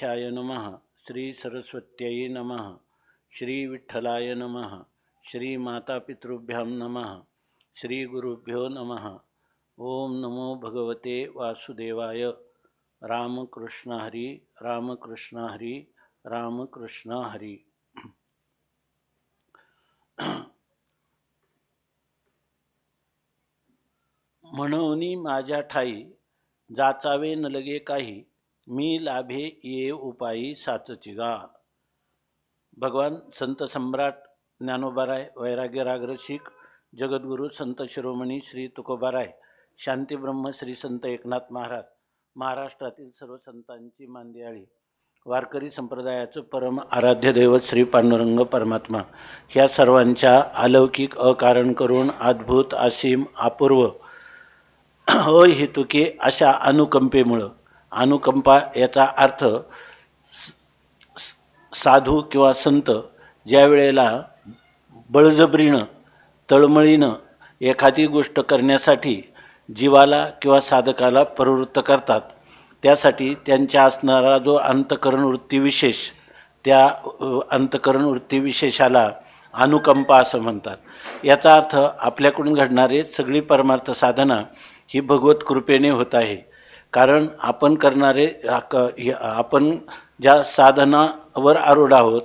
Shy नमः श्री सरस्वत्यै नमः श्री विठ्ठलाय नमः श्री मातापितृभ्यां नमः श्री गुरुभ्यो नमः। ओम नमो भगवते वासुदेवाय। रामकृष्ण हरी रामकृष्ण हरी रामकृष्ण हरी। म्हणून माझ्या ठाई जाचावे न लगे काही मी लाभे ये उपायी साचची भगवान संत सम्राट ज्ञानोबाराय वैराग्यराग्र शीख जगद्गुरू संत शिरोमणी श्री तुकोबाराय शांतीब्रह्म श्री संत एकनाथ महाराज महाराष्ट्रातील सर्व संतांची मांदियाळी वारकरी संप्रदायाचं परम आराध्य दैवत श्री पांडुरंग परमात्मा ह्या सर्वांच्या अलौकिक अकारण करून अद्भुत असीम अपूर्व अहेतुकी अशा अनुकंपेमुळं अनुकंपा याचा अर्थ साधू किंवा संत ज्या वेळेला बळजबरीनं तळमळीनं एखादी गोष्ट करण्यासाठी जीवाला किंवा साधकाला प्रवृत्त करतात त्यासाठी त्यांच्या असणारा जो अंतकरण वृत्तीविशेष त्या अंतकरण वृत्तीविशेषाला अनुकंपा असं म्हणतात. याचा अर्थ आपल्याकडून घडणारे सगळी परमार्थ साधना ही भगवत कृपेने होत आहे. कारण आपण करणारे क- आपण ज्या साधनावर आरूढ आहोत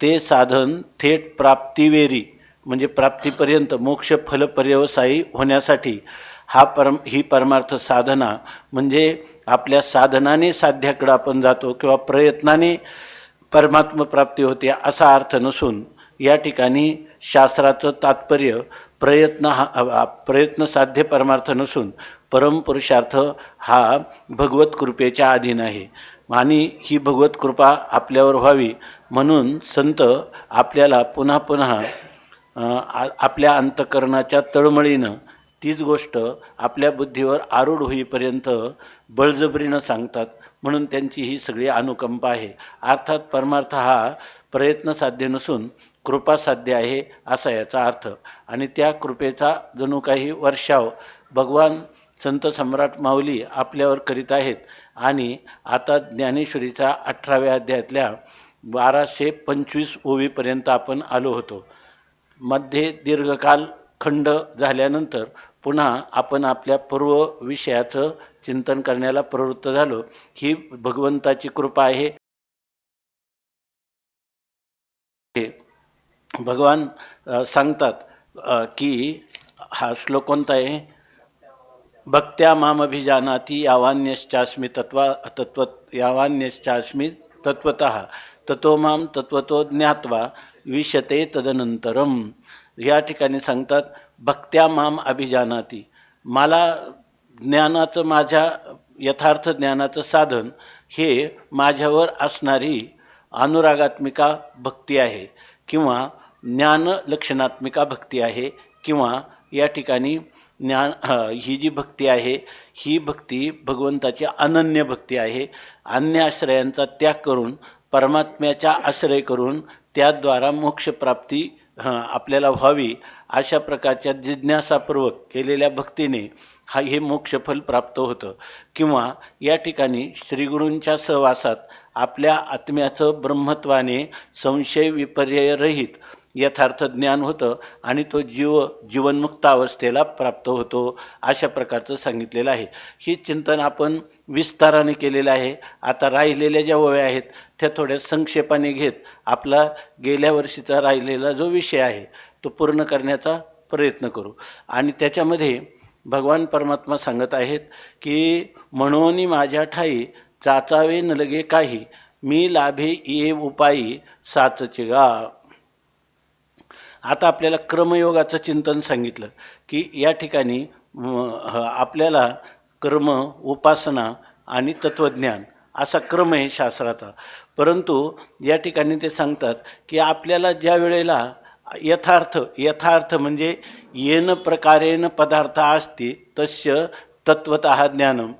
ते साधन थेट प्राप्तिवेरी म्हणजे प्राप्तीपर्यंत मोक्ष फलपर्यवसायी होण्यासाठी हा परम ही परमार्थ साधना म्हणजे आपल्या साधनाने साध्याकडं आपण जातो किंवा प्रयत्नाने परमात्मप्राप्ती होते असा अर्थ नसून या ठिकाणी शास्त्राचं तात्पर्य प्रयत्न हा प्रयत्न साध्य परमार्थ नसून परमपुरुषार्थ हा भगवत कृपेच्या अधीन आहे. आणि ही भगवत कृपा आपल्यावर व्हावी म्हणून संत आपल्याला पुन्हा पुन्हा आपल्या अंतकरणाच्या तळमळीनं तीच गोष्ट आपल्या बुद्धीवर आरूढ होईपर्यंत बळजबरीनं सांगतात म्हणून त्यांची ही सगळी अनुकंपा आहे. अर्थात परमार्थ हा प्रयत्न साध्य नसून कृपा साध्य आहे असा याचा अर्थ. आणि त्या कृपेचा जणू काही वर्षाव भगवान संत सम्राट माऊली आपल्यावर करीत आहेत. आणि आता ज्ञानेश्वरीच्या अठराव्या अध्यायातल्या बाराशे पंचवीस ओवीपर्यंत आपण आलो होतो. मध्ये दीर्घकाल खंड झाल्यानंतर पुन्हा आपण आपल्या पूर्व विषयाचं चिंतन करण्याला प्रवृत्त झालो. ही भगवंताची कृपा आहे. भगवान सांगतात की हा श्लोक कोणता आहे? भक्त्या मामभिजानाती यावान्यश्चास्मी तत्वा तत्व यावान्यश्चास्मी तत्वत ततो माम तत्वतो ज्ञात्वा विशते तदनंतरम या ठिकाणी सांगतात भक्त्या माम अभिजानाती। मला ज्ञानाचं माझ्या यथार्थ ज्ञानाचं साधन हे माझ्यावर असणारी अनुरागात्मिका भक्ती आहे किंवा ज्ञान लक्षणात्मिका भक्ती आहे किंवा या ठिकाणी ज्ञान ही जी भक्ती आहे ही भक्ती भगवंताची अनन्य भक्ती आहे. अन्य आश्रयांचा त्याग करून परमात्म्याचा आश्रय करून त्याद्वारा मोक्षप्राप्ती हं, आपल्याला व्हावी अशा प्रकारच्या जिज्ञासापूर्वक केलेल्या भक्तीने हा हे मोक्षफल प्राप्त होतं. किंवा या ठिकाणी श्रीगुरूंच्या सहवासात आपल्या आत्म्याचं ब्रह्मत्वाने संशय विपर्ययरहित यथार्थ ज्ञान होतं आणि तो जीव जीवनमुक्त अवस्थेला प्राप्त होतो अशा प्रकारचं सांगितलेलं आहे. ही चिंतन आपण विस्ताराने केलेलं आहे. आता राहिलेल्या ज्या वया आहेत त्या थोड्या संक्षेपाने घेत आपला गेल्या वर्षीचा राहिलेला जो विषय आहे तो पूर्ण करण्याचा प्रयत्न करू. आणि त्याच्यामध्ये भगवान परमात्मा सांगत आहेत की म्हणून माझ्या ठाई चाचावे न लगे काही मी लाभे ये उपायी साचचे गा. आता आपल्याला क्रमयोगाचं चिंतन सांगितलं की या ठिकाणी ह- आपल्याला कर्म उपासना आणि तत्त्वज्ञान असा क्रम आहे शास्त्राचा. परंतु या ठिकाणी ते सांगतात की आपल्याला ज्या वेळेला यथार्थ यथार्थ म्हणजे येन प्रकारेण पदार्थ असते तस्य तत्वत ज्ञानम.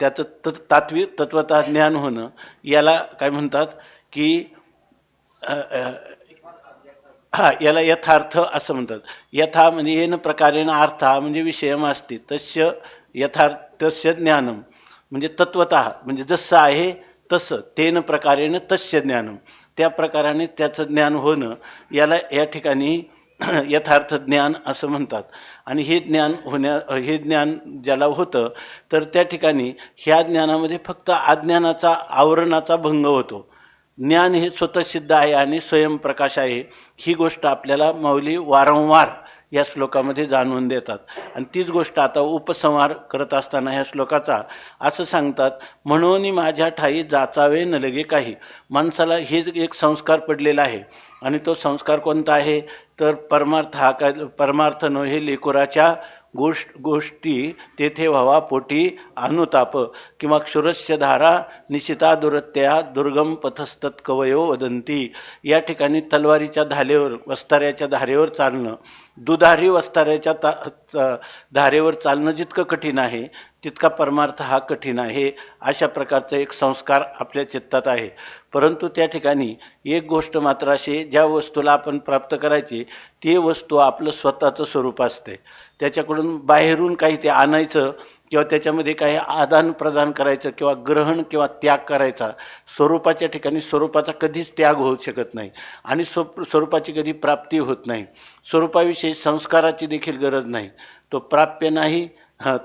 त्याचं तत् तात्विक तत्वत ज्ञान होणं याला काय म्हणतात की हा याला यथार्थ असं म्हणतात. यथा म्हणजे येन प्रकारेण अर्थ म्हणजे विषयम असते तस्य यथार्थ तस्य ज्ञानम. म्हणजे तत्वत म्हणजे जसं आहे तसं तेन प्रकारेण तस्य ज्ञानम. त्या प्रकाराने त्याचं ज्ञान होणं याला या ठिकाणी यथार्थ ज्ञान असं म्हणतात. आणि हे ज्ञान होण्या हे ज्ञान ज्याला होतं तर त्या ठिकाणी ह्या ज्ञानामध्ये फक्त अज्ञानाचा आवरणाचा भंग होतो. ज्ञान हे स्वतःसिद्ध आहे आणि स्वयंप्रकाश आहे ही गोष्ट आपल्याला माऊली वारंवार या श्लोकामध्ये जाणवून देतात. आणि तीच गोष्ट आता उपसंहार करत असताना ह्या श्लोकाचा असं सांगतात म्हणून माझ्या ठाई जाचावे न लगे काही. माणसाला हे एक संस्कार पडलेला आहे. आणि तो संस्कार कोणता आहे? तर परमार्थ हा काय परमार्थ न हे लेकुराच्या गोष्ट गोष्टी तेथे व्हावा पोटी अनुताप किंवा क्षुरस्य धारा निशिता दुरत्या दुर्गम पथस्तत कवयो वदंती या ठिकाणी तलवारीच्या धारेवर वस्ताऱ्याच्या धारेवर चालणं. दुधारी वस्ताऱ्याच्या ता धारेवर चालणं जितकं कठीण आहे तितका परमार्थ हा कठीण आहे अशा प्रकारचा एक संस्कार आपल्या चित्तात आहे. परंतु त्या ठिकाणी एक गोष्ट मात्र अशी ज्या वस्तूला आपण प्राप्त करायची ती वस्तू आपलं स्वतःचं स्वरूप असते. त्याच्याकडून बाहेरून काही ते आणायचं किंवा त्याच्यामध्ये काही आदान प्रदान करायचं किंवा ग्रहण किंवा त्याग करायचा स्वरूपाच्या ठिकाणी स्वरूपाचा कधीच त्याग होऊ शकत नाही आणि स्व स्वरूपाची कधी प्राप्ती होत नाही. स्वरूपाविषयी संस्काराची देखील गरज नाही. तो प्राप्य नाही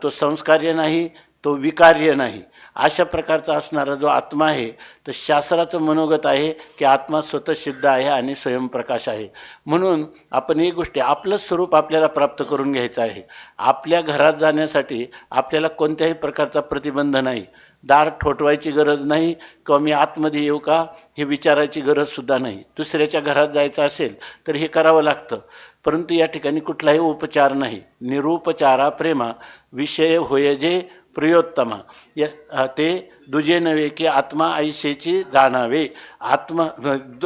तो संस्कार्य नाही तो विकार्य नाही. अशा प्रकारचा असणारा जो आत्मा आहे तर शास्त्राचं मनोगत आहे की आत्मा स्वतः सिद्ध आहे आणि स्वयंप्रकाश आहे. म्हणून आपण ही गोष्टी आपलं स्वरूप आपल्याला प्राप्त करून घ्यायचं आहे. आपल्या घरात जाण्यासाठी आपल्याला कोणत्याही प्रकारचा प्रतिबंध नाही. दार ठोठवायची गरज नाही किंवा मी आतमध्ये येऊ का हे विचारायची गरजसुद्धा नाही. दुसऱ्याच्या घरात जायचं असेल तर हे करावं लागतं. परंतु या ठिकाणी कुठलाही उपचार नाही. निरुपचारा प्रेमा विषय होय जे प्रियोत्तमा। य ते दुजे नव्हे की आत्मा आयुष्याची जाणावे। आत्मा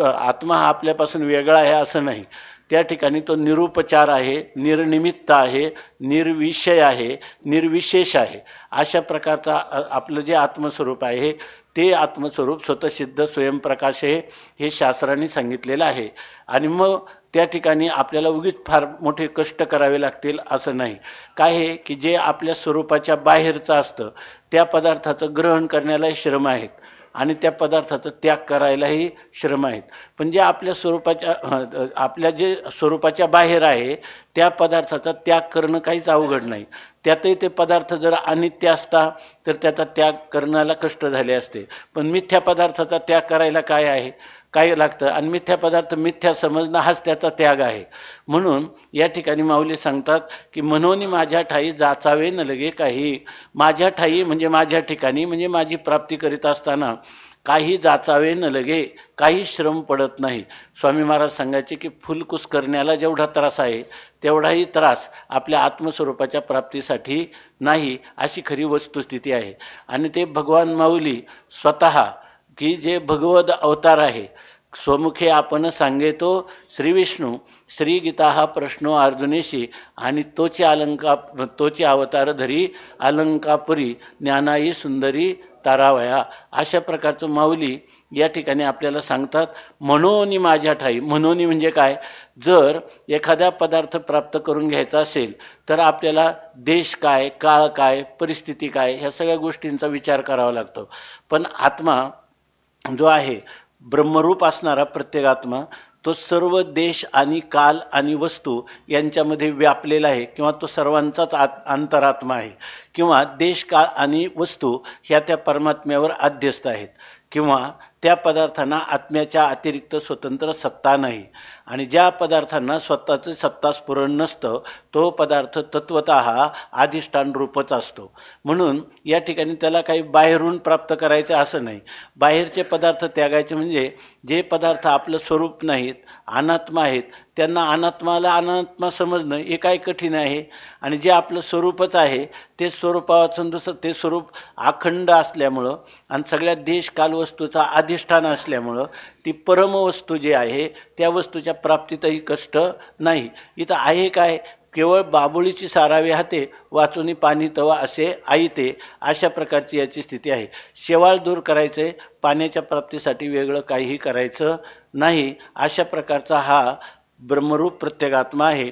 आत्मा हा आपल्यापासून वेगळा आहे असं नाही. त्या ठिकाणी तो निरुपचार आहे निर्निमित्त आहे निर्विषय आहे निर्विशेष आहे. अशा प्रकारचा आपलं जे आत्मस्वरूप आहे ते आत्मस्वरूप स्वतःसिद्ध स्वयंप्रकाश आहे हे शास्त्राने सांगितलेलं आहे. आणि मग त्या ठिकाणी आपल्याला उगीच फार मोठे कष्ट करावे लागतील असं नाही. काय आहे की जे आपल्या स्वरूपाच्या बाहेरचं असतं त्या पदार्थाचं ग्रहण करण्यालाही श्रम आहेत आणि त्या पदार्थाचा त्याग करायलाही श्रम आहेत. पण जे आपल्या स्वरूपाच्या आपल्या जे स्वरूपाच्या बाहेर आहे त्या पदार्थाचा त्याग करणं काहीच अवघड नाही. त्यातही ते पदार्थ जर अनित्य असता तर त्याचा त्याग करण्याला कष्ट झाले असते. पण मिथ्या पदार्थाचा त्याग करायला काय आहे? काय लागतं. आणि मिथ्या पदार्थ मिथ्या समजणं हाच त्याचा त्याग आहे. म्हणून या ठिकाणी माऊली सांगतात की म्हणून माझ्या ठाई जाचावे न लगे काही. माझ्या ठाई म्हणजे माझ्या ठिकाणी म्हणजे माझी प्राप्ती करीत असताना काही जाचावे न लगे काही श्रम पडत नाही. स्वामी महाराज सांगायचे की फुलकुस करण्याला जेवढा त्रास आहे तेवढाही त्रास आपल्या आत्मस्वरूपाच्या प्राप्तीसाठी नाही अशी खरी वस्तुस्थिती आहे. आणि ते भगवान माऊली स्वतः की जे भगवद अवतार आहे स्वमुखे आपण सांगेतो श्री विष्णू श्री गीता हा प्रश्नो अर्जुनेशी आणि तोचे अलंका तोचे अवतार धरी अलंकापुरी ज्ञानाई सुंदरी तारावया अशा प्रकारचं माऊली या ठिकाणी आपल्याला सांगतात मनोनी माझ्या ठाई. मनोनी म्हणजे काय? जर एखादा पदार्थ प्राप्त करून घ्यायचा असेल तर आपल्याला देश काय काळ काय परिस्थिती काय ह्या सगळ्या गोष्टींचा विचार करावा लागतो. पण आत्मा जो आहे ब्रह्मरूप असणारा प्रत्येक आत्मा तो सर्व देश आणि काल आणि वस्तू यांच्यामध्ये व्यापलेला आहे किंवा तो सर्वांचाच आत अंतरात्मा आहे. किंवा देश काळ आणि वस्तू ह्या त्या परमात्म्यावर अध्यस्त आहेत. किंवा त्या पदार्थांना आत्म्याच्या अतिरिक्त स्वतंत्र सत्ता नाही. आणि ज्या पदार्थांना स्वतःचं सत्तास्फुरण नसतं तो पदार्थ तत्वत हा अधिष्ठान रूपच असतो. म्हणून या ठिकाणी त्याला काही बाहेरून प्राप्त करायचं असं नाही. बाहेरचे पदार्थ त्यागायचे म्हणजे जे पदार्थ आपलं स्वरूप नाहीत अनात्मा आहेत. त्यांना अनात्माला अनात्मा समजणं हे काय कठीण आहे? आणि जे आपलं स्वरूपच आहे ते स्वरूपावाचून दुसरं ते स्वरूप अखंड असल्यामुळं आणि सगळ्या देश कालवस्तूचा अधिष्ठान असल्यामुळं ती परमवस्तू जी आहे त्या वस्तूच्या प्राप्तीतही कष्ट नाही. इथं आहे काय? केवळ बाबुळीची सारावी हाते वाचून पाणी तवा असे आईते अशा प्रकारची याची स्थिती आहे. शेवाळ दूर करायचे पाण्याच्या प्राप्तीसाठी वेगळं काहीही करायचं नाही अशा प्रकारचा हा ब्रह्मरूप प्रत्येगात्मा आहे.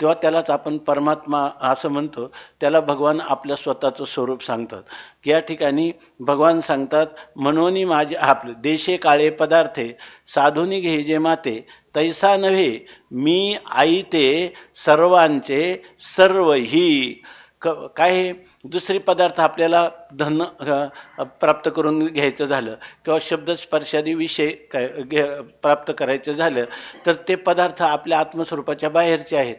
किंवा त्यालाच आपण परमात्मा असं म्हणतो त्याला भगवान आपलं स्वतःचं स्वरूप सांगतात. या ठिकाणी भगवान सांगतात म्हणून माझे आपले देशे काळे पदार्थे साधुनी घे जे माते तैसा नव्हे मी आई ते सर्वांचे सर्व ही. क काय दुसरे पदार्थ आपल्याला धन प्राप्त करून घ्यायचं झालं किंवा शब्दस्पर्शादी विषय काय घे प्राप्त करायचं झालं तर ते पदार्थ आपल्या आत्मस्वरूपाच्या बाहेरचे आहेत.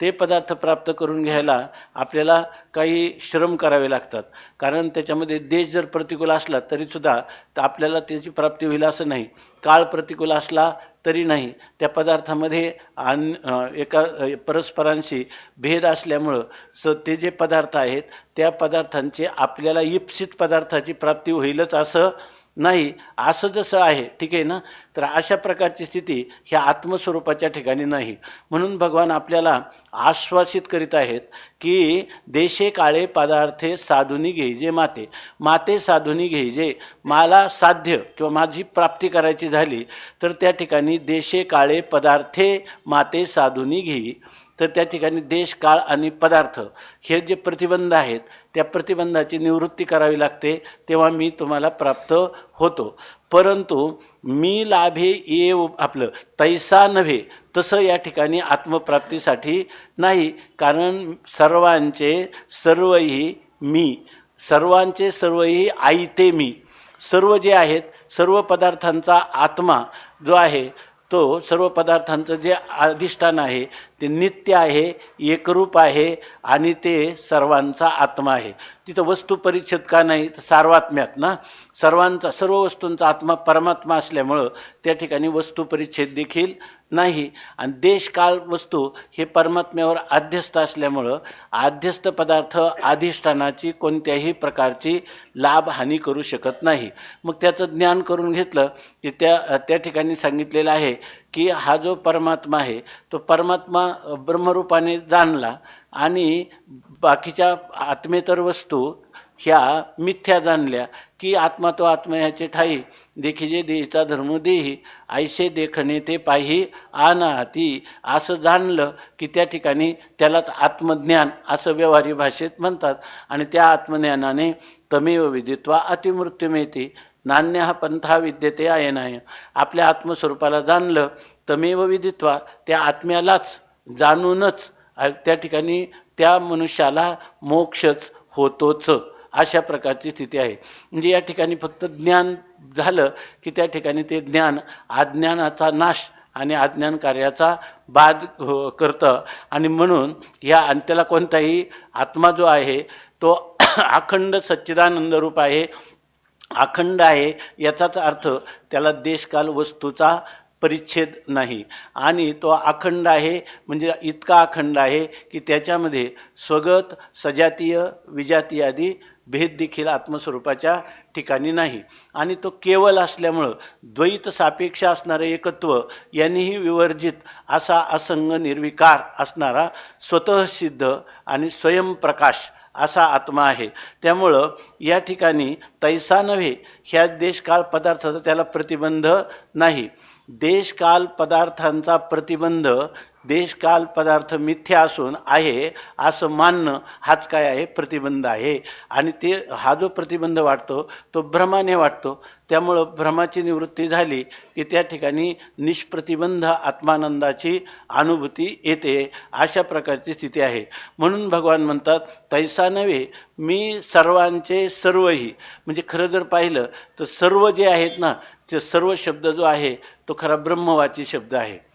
ते पदार्थ प्राप्त करून घ्यायला आपल्याला काही श्रम करावे लागतात. कारण त्याच्यामध्ये देश जर प्रतिकूल असला तरीसुद्धा तर आपल्याला त्याची प्राप्ती होईल असं नाही. काळ प्रतिकूल असला तरी नाही. त्या पदार्थामध्ये आन एका परस्परांशी भेद असल्यामुळं स ते जे पदार्थ आहेत त्या पदार्थांचे आपल्याला इप्सित पदार्थाची प्राप्ती होईलच असं नाही असं जसं आहे ठीक आहे ना? तर अशा प्रकारची स्थिती ह्या आत्मस्वरूपाच्या ठिकाणी नाही. म्हणून भगवान आपल्याला आश्वासित करीत आहेत की देशे काळे पदार्थे साधुनी घ्यायचे माते. माते साधुनी घ्यायचे मला साध्य किंवा माझी प्राप्ती करायची झाली तर त्या ठिकाणी देशे काळे पदार्थे माते साधुनी घेई तर त्या ठिकाणी देश काळ आणि पदार्थ हे जे प्रतिबंध आहेत त्या प्रतिबंधाची निवृत्ती करावी लागते तेव्हा मी तुम्हाला प्राप्त होतो. परंतु मी लाभे ये आपलं तैसा नव्हे तसं या ठिकाणी आत्मप्राप्तीसाठी नाही कारण सर्वांचे सर्वही मी सर्वांचे सर्वही आईते मी. सर्व जे आहेत सर्व पदार्थांचा आत्मा जो आहे तो सर्व पदार्थांचं जे अधिष्ठान आहे ते नित्य आहे एकरूप आहे आणि ते सर्वांचा आत्मा आहे. तिथं वस्तू परिच्छेद का नाही तर सार्वात्म्यात ना? सर्वांचा सर्व वस्तूंचा आत्मा परमात्मा असल्यामुळं त्या ठिकाणी वस्तू परिच्छेद देखील नाही. आणि देशकाल वस्तू हे परमात्म्यावर आध्यस्थ असल्यामुळं आध्यस्थ पदार्थ अधिष्ठानाची कोणत्याही प्रकारची लाभ हानी करू शकत नाही. मग त्याचं ज्ञान करून घेतलं की त्या त्या ठिकाणी सांगितलेलं आहे की हा जो परमात्मा आहे तो परमात्मा ब्रह्मरूपाने जाणला आणि बाकीच्या आत्मेतर वस्तू ह्या मिथ्या जाणल्या की आत्मा तो आत्मा ह्याचे ठाई देखिजे देहीचा धर्म देही आयसे देखणे ते पाही आनाती असं जाणलं की त्या ठिकाणी त्यालाच आत्मज्ञान असं व्यवहारी भाषेत म्हणतात आणि त्या आत्मज्ञानाने तमेव विदित्वा अतिमृत्यू मिळते नान्य हा पंथा विद्यते नाही आपल्या आत्मस्वरूपाला जाणलं तमेव विदित्वा त्या आत्म्यालाच जाणूनच त्या ठिकाणी त्या मनुष्याला मोक्षच होतोच अशा प्रकारची स्थिती आहे. म्हणजे या ठिकाणी फक्त ज्ञान झालं की त्या ठिकाणी ते ज्ञान अज्ञानाचा नाश आणि अज्ञान कार्याचा बाद हो करतं आणि म्हणून ह्या आणि त्याला कोणताही आत्मा जो आहे तो अखंड सच्चिदानंद रूप आहे अखंड आहे याचाच अर्थ त्याला देशकाल वस्तूचा परिच्छेद नाही. आणि तो अखंड आहे म्हणजे इतका अखंड आहे की त्याच्यामध्ये स्वगत सजातीय विजातीय आदी भेद देखील आत्मस्वरूपाच्या ठिकाणी नाही. आणि तो केवल असल्यामुळं द्वैत सापेक्ष असणारं एकत्व यांनीही विवर्जित असा असंग निर्विकार असणारा स्वतःसिद्ध आणि स्वयंप्रकाश असा आत्मा आहे. त्यामुळं या ठिकाणी तैसा नव्हे ह्या देशकाळ पदार्थाचा त्याला प्रतिबंध नाही. देशकाल पदार्थांचा प्रतिबंध देशकाल पदार्थ मिथ्या असून आहे असं मानणं हाच काय आहे? प्रतिबंध आहे. आणि ते हा जो प्रतिबंध वाटतो तो भ्रमाने वाटतो. त्यामुळं भ्रमाची निवृत्ती झाली की त्या ठिकाणी निष्प्रतिबंध आत्मानंदाची अनुभूती येते अशा प्रकारची स्थिती आहे. म्हणून भगवान म्हणतात तैसा नव्हे मी सर्वांचे सर्वही. म्हणजे खरं जर पाहिलं तर सर्व जे आहेत ना ते सर्व शब्द जो आहे तो खरा ब्रह्मवाची शब्द आहे.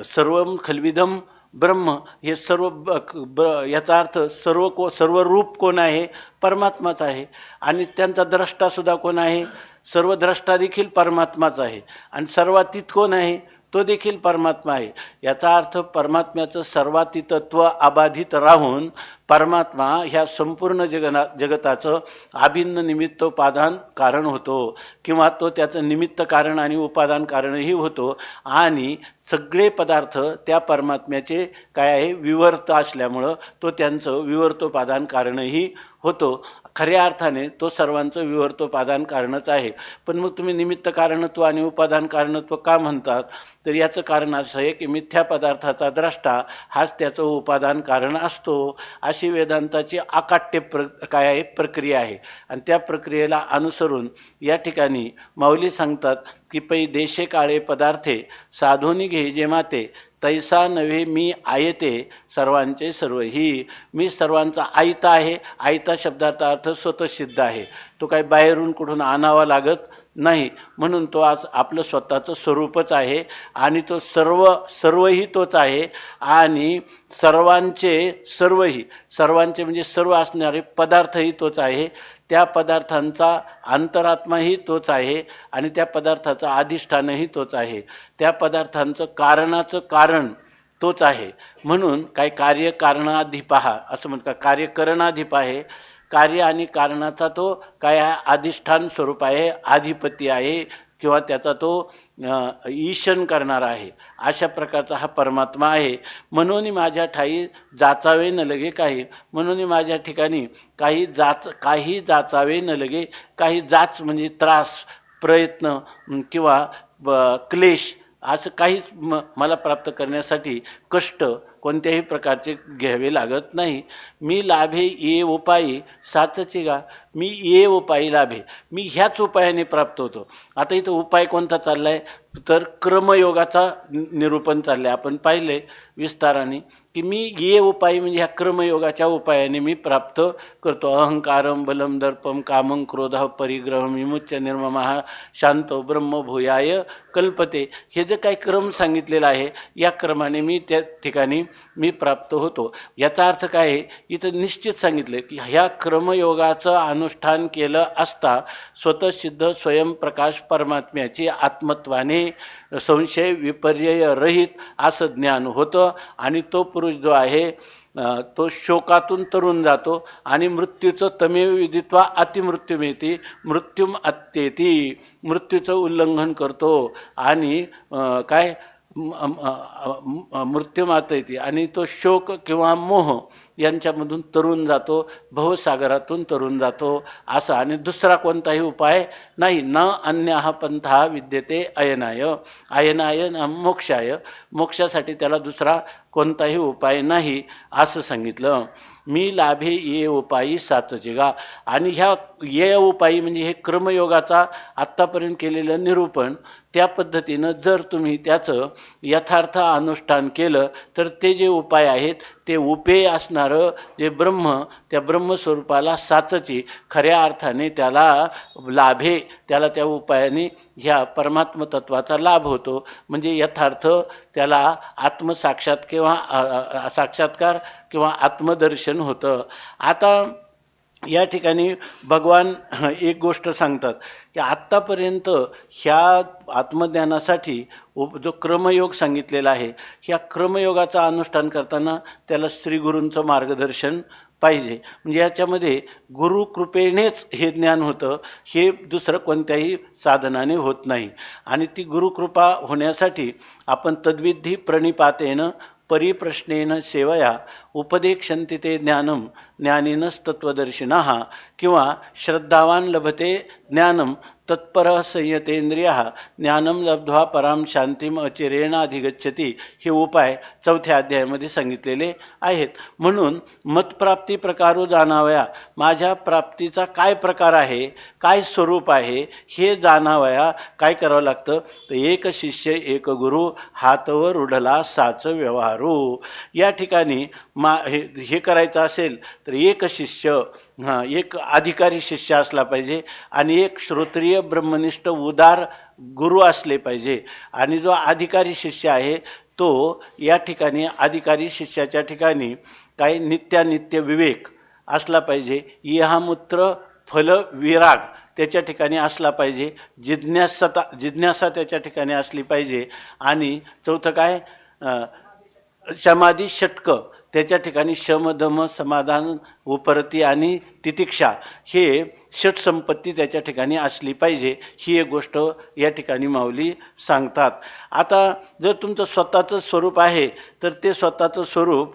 सर्व खलविदम ब्रह्म हे सर्व ब ब याचा अर्थ सर्व को सर्व रूप कोण आहे? परमात्माच आहे. आणि त्यांचा द्रष्टासुद्धा कोण आहे? सर्व द्रष्टा देखील परमात्माच आहे. आणि सर्वातीत कोण आहे? तो देखील परमात्मा आहे. याचा अर्थ परमात्म्याचं सर्वातीतत्व अबाधित राहून परमात्मा ह्या संपूर्ण जगना जगताचं अभिन्न निमित्तोपादान कारण होतो. किंवा तो त्याचं निमित्त कारण आणि उपादान कारणही होतो. आणि सगळे पदार्थ त्या परमात्म्याचे काय आहे विवर्त असल्यामुळं तो त्यांचं विवर्तोपादान कारणही होतो. खऱ्या अर्थाने तो सर्वांचं विवर्तोपादान कारणच आहे. पण मग तुम्ही निमित्त कारणत्व आणि उपादान कारणत्व का म्हणतात? तर याचं कारण असं आहे की मिथ्या पदार्थाचा द्रष्टा हाच त्याचं उपादान कारण असतो. अशी वेदांताची आकाट्य प्र काय आहे प्रक्रिया आहे. आणि त्या प्रक्रियेला अनुसरून या ठिकाणी माऊली सांगतात की पै देशे काळे पदार्थे साधोनी घे जे माते तैसा नव्हे मी आयते सर्वांचे सर्व. ही मी सर्वांचा आयता आहे. आयता शब्दाचा अर्थ स्वतः सिद्ध आहे. तो काही बाहेरून कुठून आणावा लागत नाही. म्हणून तो आज आपलं स्वतःचं स्वरूपच आहे आणि तो सर्व सर्वही तोच आहे आणि सर्वांचे सर्वही सर्वांचे म्हणजे सर्व असणारे पदार्थही तोच आहे. त्या पदार्थांचा अंतरात्माही तोच आहे आणि त्या पदार्थाचं अधिष्ठानही तोच आहे. त्या पदार्थांचं कारणाचं कारण तोच आहे. म्हणून काय कार्यकारणाधिपहा असं म्हणतात कार्य करणाधिप आहे. कार्य आणि कारणाचा तो काय अधिष्ठान स्वरूप आहे आधिपती आहे किंवा त्याचा तो ईशन करणारा आहे. अशा प्रकारचा हा परमात्मा आहे. म्हणून माझ्या ठाई जाचावे न लगे काही. म्हणून माझ्या ठिकाणी काही जाच काही जाचावे न लगे काही जाच म्हणजे त्रास प्रयत्न किंवा ब- क्लेश असं काहीच म मला प्राप्त करण्यासाठी कष्ट कोणत्याही प्रकारचे घ्यावे लागत नाही. मी लाभे ये उपायी साचचे गा मी ये उपायी लाभे. मी ह्याच उपायाने प्राप्त होतो. आता इथं उपाय कोणता चालला आहे तर क्रमयोगाचा निरूपण चाललं आहे आपण पाहिले विस्ताराने. की मी ये उपाय म्हणजे ह्या क्रमयोगाच्या उपायाने मी प्राप्त करतो. अहंकारम बलम दर्पम कामं क्रोध परिग्रह विमुच्च निर्ममा शांत ब्रह्मभूयाय कल्पते. हे जे काही क्रम सांगितलेलं आहे या क्रमाने मी त्या ठिकाणी मी प्राप्त होतो. याचा अर्थ काय आहे? इथं निश्चित सांगितलं की ह्या क्रमयोगाचं अनुष्ठान केलं असता स्वतःसिद्ध स्वयंप्रकाश परमात्म्याची आत्मत्वाने संशय विपर्यय रहित असं ज्ञान होतं आणि तो पुरुष जो आहे तो शोकातून तरुण जातो आणि मृत्यूचं तमेव विदित्वा अतिमृत्यू मिळते मृत्यूम अत्येती मृत्यूचं उल्लंघन करतो आणि काय? मृत्यू माता येते. आणि तो शोक किंवा मोह यांच्यामधून तरुण जातो भवसागरातून तरुण जातो असा. आणि दुसरा कोणताही उपाय नाही. न अन्य हा पंथा विद्यते अयनाय. अयनाय न मोक्षाय. मोक्षासाठी त्याला दुसरा कोणताही उपाय नाही असं सांगितलं. मी लाभे ये उपायी सातचिगा आणि ह्या ये उपायी म्हणजे हे क्रमयोगाचा आत्तापर्यंत केलेलं निरूपण त्या पद्धतीनं जर तुम्ही त्याचं यथार्थ अनुष्ठान केलं तर ते जे उपाय आहेत ते उपेय असणारं जे ब्रह्म त्या ब्रह्मस्वरूपाला साचची खऱ्या अर्थाने त्याला लाभे त्याला त्या उपायाने ह्या परमात्म तत्वाचा लाभ होतो. म्हणजे यथार्थ त्याला आत्मसाक्षात किंवा साक्षात्कार किंवा आत्मदर्शन होतं. आता या ठिकाणी भगवान एक गोष्ट सांगतात की आत्तापर्यंत ह्या आत्मज्ञानासाठी उप जो क्रमयोग सांगितलेला आहे ह्या क्रमयोगाचं अनुष्ठान करताना त्याला स्त्रीगुरूंचं मार्गदर्शन पाहिजे. म्हणजे याच्यामध्ये गुरुकृपेनेच हे ज्ञान होतं हे दुसरं कोणत्याही साधनाने होत नाही. आणि ती गुरुकृपा होण्यासाठी आपण तद्विधी प्रणिपातेनं परिप्रश्नेनं सेवया उपदेक्षन्ति ते ज्ञानम ज्ञानिनस्तत्वदर्शिनः किंवा श्रद्धावान लभते ज्ञानम तत्पर संयतेंद्रिय ज्ञानम लब्ध्वा पराम शांतीम अचिरेण अधिगच्छती हे उपाय चौथ्या अध्यायामध्ये सांगितलेले आहेत. म्हणून मतप्राप्ती प्रकारू जाणावया माझ्या प्राप्तीचा काय प्रकार आहे काय स्वरूप आहे हे जाणावया काय करावं लागतं? तर एक शिष्य एक गुरु हातवर उडला साच व्यवहारू. या ठिकाणी मा हे हे करायचं असेल तर एक शिष्य हां एक अधिकारी शिष्य असला पाहिजे आणि एक श्रोत्रिय ब्रह्मनिष्ठ उदार गुरु असले पाहिजे. आणि जो अधिकारी शिष्य आहे तो या ठिकाणी अधिकारी शिष्याच्या ठिकाणी काही नित्यानित्य विवेक असला पाहिजे. इहामूत्र फल विराग त्याच्या ठिकाणी असला पाहिजे. जिज्ञासता जिज्ञासा त्याच्या ठिकाणी असली पाहिजे. आणि चौथं काय? समाधी षटक त्याच्या ठिकाणी शम दम समाधान उपरती आणि तितिक्षा हे षटसंपत्ती त्याच्या ठिकाणी असली पाहिजे. ही एक गोष्ट या ठिकाणी माऊली सांगतात. आता जर तुमचं स्वतःचं स्वरूप आहे तर ते स्वतःचं स्वरूप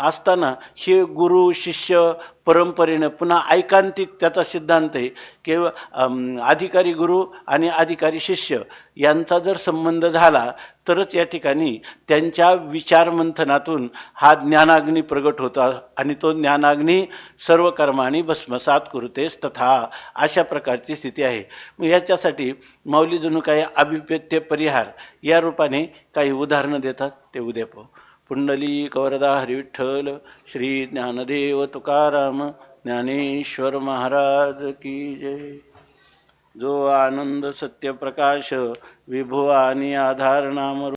असताना हे गुरु शिष्य परंपरेनं पुन्हा ऐकांतिक त्याचा सिद्धांत आहे. केवळ अधिकारी गुरु आणि अधिकारी शिष्य यांचा जर संबंध झाला तरच या ठिकाणी त्यांच्या विचारमंथनातून हा ज्ञानाग्नी प्रगट होता आणि तो ज्ञानाग्नी सर्व कर्माने भस्मसात कुरुतेस तथा अशा प्रकारची स्थिती आहे. मग याच्यासाठी माऊली जणू काही अभिप्रेत्य परिहार या रूपाने काही उदाहरणं देतात ते उद्या पाहू. पुंडली कवरदा हरिविठ्ठल श्री ज्ञानदेव तुकाराम ज्ञानेश्वर महाराज की जय. जो आनंद सत्यप्रकाश विभू आणि आधार नाम